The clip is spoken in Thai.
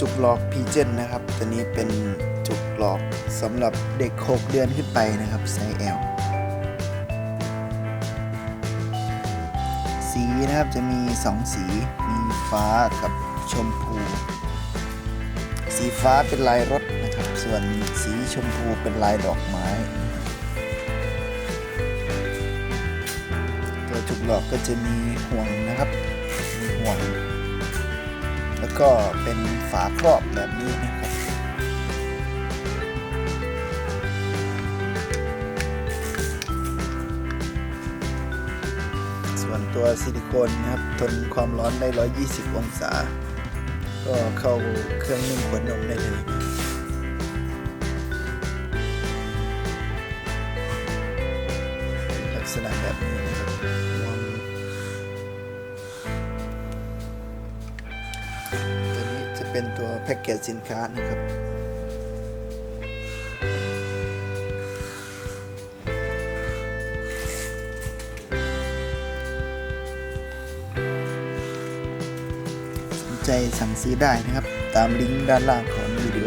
จุกหลอกพีเจนนะครับ ตัวนี้เป็นจุกหลอกสำหรับเด็ก 6 เดือนขึ้นไปนะครับไซส์ L สีนะครับจะมี 2 สีมีฟ้ากับชมพู สีฟ้าเป็นลายรถนะครับ ส่วนสีชมพูเป็นลายดอกไม้ตัวจุกหลอกก็จะมีห่วงนะครับ ก็เป็นฝาครอบแบบนี้นะครับส่วนตัวซิลิโคนนะครับทนความร้อนได้ 120 องศา ก็เข้าเครื่องนึ่งขวดนมได้เลยนะลักษณะแบบนี้นะครับ เป็นตัวแพ็กเกจสินค้านะครับ สนใจสั่งซื้อได้นะครับ ตามลิงก์ด้านล่างของวิดีโอ